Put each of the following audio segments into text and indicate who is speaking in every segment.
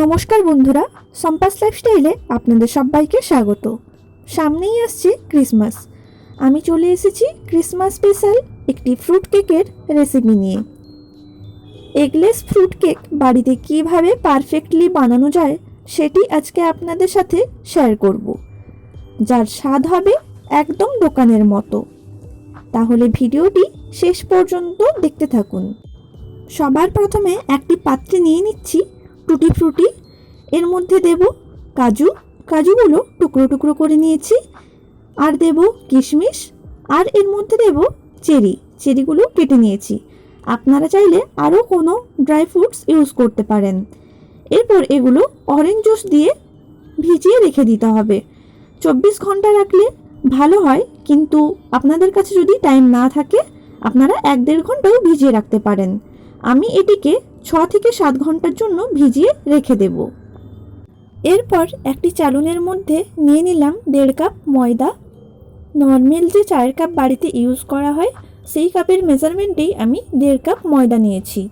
Speaker 1: নমস্কার বন্ধুরা, সম্পাস লাইফস্টাইলে আপনাদের সবাইকে স্বাগত। সামনেই আসছে ক্রিসমাস আমি চলে এসেছি ক্রিসমাস স্পেশাল একটি ফ্রুট কেকের রেসিপি নিয়ে। এগলেস ফ্রুট কেক বাড়িতে কীভাবে পারফেক্টলি বানানো যায়, সেটি আজকে আপনাদের সাথে শেয়ার করব। যার স্বাদ হবে একদম দোকানের মতো। তাহলে ভিডিওটি শেষ পর্যন্ত দেখতে থাকুন। সবার প্রথমে একটি পাত্রে নিয়ে নিচ্ছি টুটি ফ্রুটি, এর মধ্যে দেব কাজু। কাজুগুলো টুকরো টুকরো করে নিয়েছি। আর দেব কিশমিশ, আর এর মধ্যে দেব চেরি। চেরিগুলো কেটে নিয়েছি। আপনারা চাইলে আরও কোনো ড্রাই ফ্রুটস ইউজ করতে পারেন। এরপর এগুলো অরেঞ্জ জুস দিয়ে ভিজিয়ে রেখে দিতে হবে। চব্বিশ ঘণ্টা রাখলে ভালো হয়, কিন্তু আপনাদের কাছে যদি টাইম না থাকে, আপনারা এক দেড় ঘন্টাও ভিজিয়ে রাখতে পারেন। আমি এটিকে ছ থেকে সাত ঘণ্টার জন্য ভিজিয়ে রেখে দেব। এরপর একটি চালুনের মধ্যে নিয়ে নিলাম দেড় কাপ ময়দা। নর্মাল যে চায়ের কাপ বাড়িতে ইউজ করা হয়, সেই কাপের মেজারমেন্টেই আমি দেড় কাপ ময়দা নিয়েছি।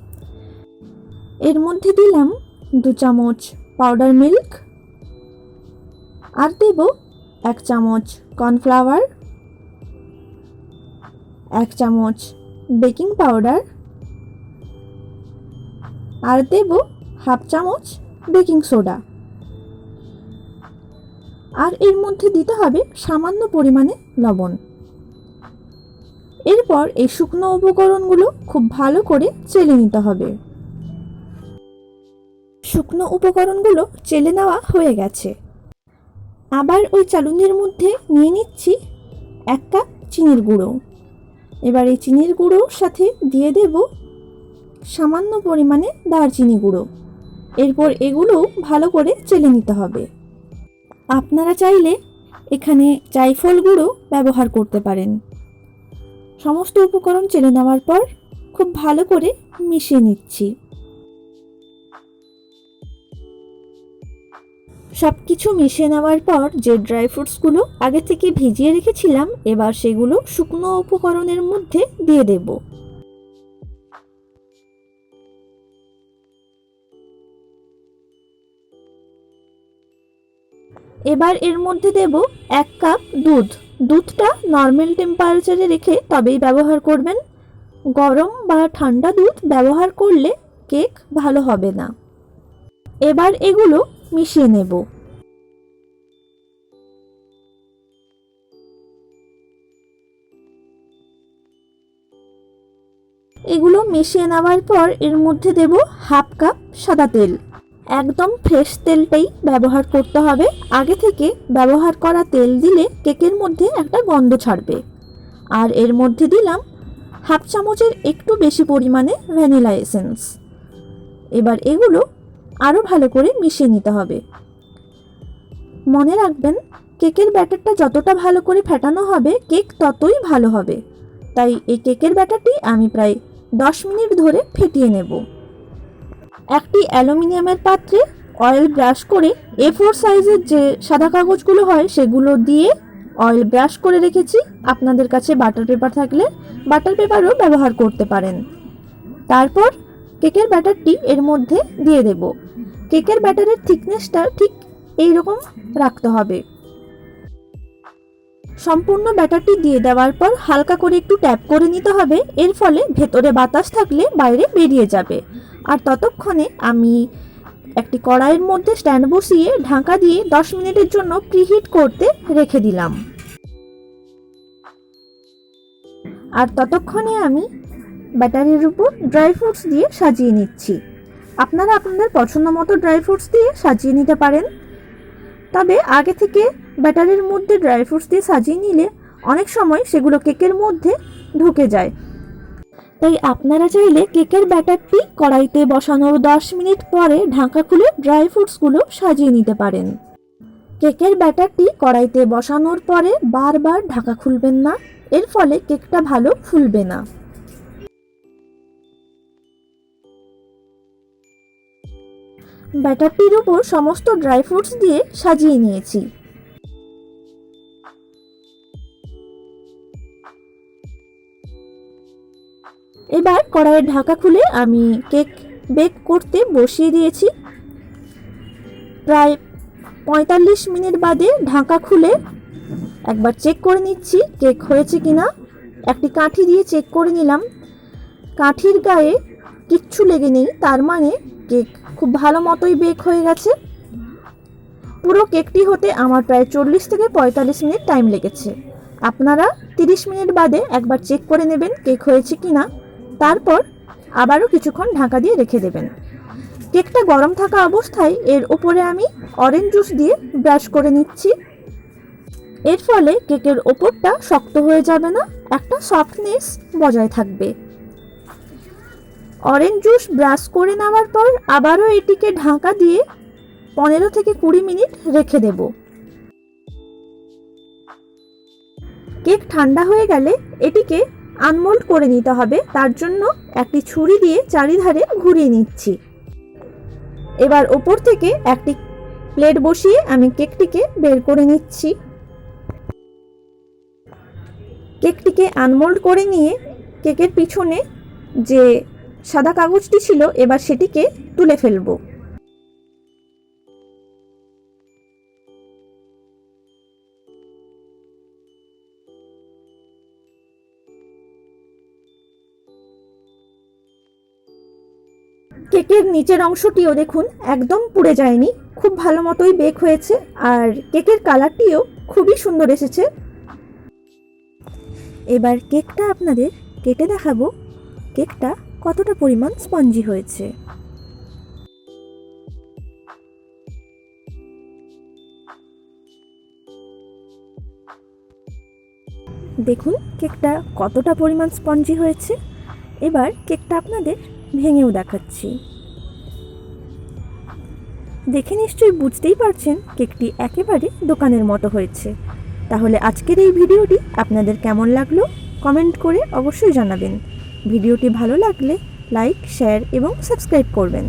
Speaker 1: এর মধ্যে দিলাম দু চামচ পাউডার মিল্ক। আর দেব এক চামচ কর্নফ্লাওয়ার। এক চামচ বেকিং পাউডার। আর দেব হাফ চামচ বেকিং সোডা। আর এর মধ্যে দিতে হবে সামান্য পরিমাণে লবণ। এরপর এই শুকনো উপকরণগুলো খুব ভালো করে চেলে নিতে হবে। শুকনো উপকরণগুলো চেলে নেওয়া হয়ে গেছে। আবার ওই চালুনির মধ্যে নিয়ে নিচ্ছি এক কাপ চিনির গুঁড়ো। এবার এই চিনির গুঁড়োর সাথে দিয়ে দেব সামান্য পরিমাণে দারচিনি গুঁড়ো। এরপর এগুলো ভালো করে চেলে নিতে হবে। আপনারা চাইলে এখানে জাইফল গুঁড়ো ব্যবহার করতে পারেন। সমস্ত উপকরণ চেলে নেওয়ার পর খুব ভালো করে মিশিয়ে নিচ্ছি। সব কিছু মিশিয়ে নেওয়ার পর যে ড্রাই ফ্রুটসগুলো আগে থেকে ভিজিয়ে রেখেছিলাম, এবার সেগুলো শুকনো উপকরণের মধ্যে দিয়ে দেবো। এবার এর মধ্যে দেব এক কাপ দুধ। দুধটা নর্মাল টেম্পারেচারে রেখে তবেই ব্যবহার করবেন। গরম বা ঠান্ডা দুধ ব্যবহার করলে কেক ভালো হবে না। এবার এগুলো মিশিয়ে নেব। এগুলো মিশিয়ে নেওয়ার পর এর মধ্যে দেব হাফ কাপ সাদা তেল। একদম ফ্রেশ তেলটাই ব্যবহার করতে হবে। আগে থেকে ব্যবহার করা তেল দিলে কেকের মধ্যে একটা গন্ধ ছাড়বে। আর এর মধ্যে দিলাম হাফ চামচের একটু বেশি পরিমাণে ভ্যানিলা এসেন্স। এবার এগুলো আরও ভালো করে মিশিয়ে নিতে হবে। মনে রাখবেন, কেকের ব্যাটারটা যতটা ভালো করে ফেটানো হবে, কেক ততই ভালো হবে। তাই এই কেকের ব্যাটারটি আমি প্রায় দশ মিনিট ধরে ফেটিয়ে নেব। একটি অ্যালুমিনিয়ামের পাত্রে অয়েল ব্রাশ করে এ ফোর সাইজের যে সাদা কাগজগুলো হয়, সেগুলো দিয়ে অয়েল ব্রাশ করে রেখেছি। আপনাদের কাছে বাটার পেপার থাকলে বাটার পেপারও ব্যবহার করতে পারেন। তারপর কেকের ব্যাটারটি এর মধ্যে দিয়ে দেব। কেকের ব্যাটারের থিকনেসটা ঠিক এই রকম রাখতে হবে। সম্পূর্ণ ব্যাটারটি দিয়ে দেওয়ার পর হালকা করে একটু ট্যাপ করে নিতে হবে। এর ফলে ভেতরে বাতাস থাকলে বাইরে বেরিয়ে যাবে। আর ততক্ষণে আমি একটি কড়াইয়ের মধ্যে স্ট্যান্ড বসিয়ে ঢাকা দিয়ে দশ মিনিটের জন্য প্রিহিট করতে রেখে দিলাম। আর ততক্ষণে আমি ব্যাটারির উপর ড্রাই ফ্রুটস দিয়ে সাজিয়ে নিচ্ছি। আপনারা আপনাদের পছন্দ মতো ড্রাই ফ্রুটস দিয়ে সাজিয়ে নিতে পারেন। তবে আগে থেকে ব্যাটারির মধ্যে ড্রাই ফ্রুটস দিয়ে সাজিয়ে নিলে অনেক সময় সেগুলো কেকের মধ্যে ঢুকে যায়। তাই আপনারা চাইলে কেকের ব্যাটারটি কড়াইতে বসানোর দশ মিনিট পরে ঢাকা খুলে ড্রাই ফ্রুটসগুলো সাজিয়ে নিতে পারেন। কেকের ব্যাটারটি কড়াইতে বসানোর পরে বারবার ঢাকা খুলবেন না, এর ফলে কেকটা ভালো ফুলবে না। ব্যাটারটির উপর সমস্ত ড্রাই ফ্রুটস দিয়ে সাজিয়ে নিয়েছি। এবার কড়াইয়ের ঢাকা খুলে আমি কেক বেক করতে বসিয়ে দিয়েছি। প্রায় পঁয়তাল্লিশ মিনিট বাদে ঢাকা খুলে একবার চেক করে নিচ্ছি কেক হয়েছে কি না একটি কাঠি দিয়ে চেক করে নিলাম। কাঠির গায়ে কিচ্ছু লেগে নেই, তার মানে কেক খুব ভালো মতোই বেক হয়ে গেছে। পুরো কেকটি হতে আমার প্রায় চল্লিশ থেকে পঁয়তাল্লিশ মিনিট টাইম লেগেছে। আপনারা তিরিশ মিনিট বাদে একবার চেক করে নেবেন কেক হয়েছে কি না তারপর আবারও কিছুক্ষণ ঢাকা দিয়ে রেখে দেবেন। কেকটা গরম থাকা অবস্থায় এর ওপরে আমি অরেঞ্জ জুস দিয়ে ব্রাশ করে নিচ্ছি। এর ফলে কেকের ওপরটা শক্ত হয়ে যাবে না, একটা সফটনেস বজায় থাকবে। অরেঞ্জ জুস ব্রাশ করে নেওয়ার পর আবারও এটিকে ঢাকা দিয়ে পনেরো থেকে কুড়ি মিনিট রেখে দেব। কেক ঠান্ডা হয়ে গেলে এটিকে আনমোল্ড করে নিতে হবে। তার জন্য একটি ছুরি দিয়ে চারিধারে ঘুরিয়ে নিচ্ছি। এবার ওপর থেকে একটি প্লেট বসিয়ে আমি কেকটিকে বের করে নিচ্ছি। কেকটিকে আনমোল্ড করে নিয়ে কেকের পিছনে যে সাদা কাগজটি ছিল, এবার সেটিকে তুলে ফেলব। কেকের নিচের অংশটিও দেখুন, একদম পুড়ে যায়নি। খুব ভালো মতোই বেক হয়েছে, আর কেকের কালারটিও খুবই সুন্দর এসেছে। এবার কেকটা আপনাদের কেটে দেখাবো। কেকটা কতটা পরিমাণ স্পঞ্জি হয়েছে। দেখুন, কেকটা কতটা পরিমাণ স্পঞ্জি হয়েছে। এবার কেকটা আপনাদের ভেঙেও দেখাচ্ছি। দেখে নিশ্চয়ই বুঝতেই পারছেন কেকটি একেবারে দোকানের মতো হয়েছে। তাহলে আজকের এই ভিডিওটি আপনাদের কেমন লাগল? কমেন্ট করে অবশ্যই জানাবেন। ভিডিওটি ভালো লাগলে লাইক, শেয়ার এবং সাবস্ক্রাইব করবেন।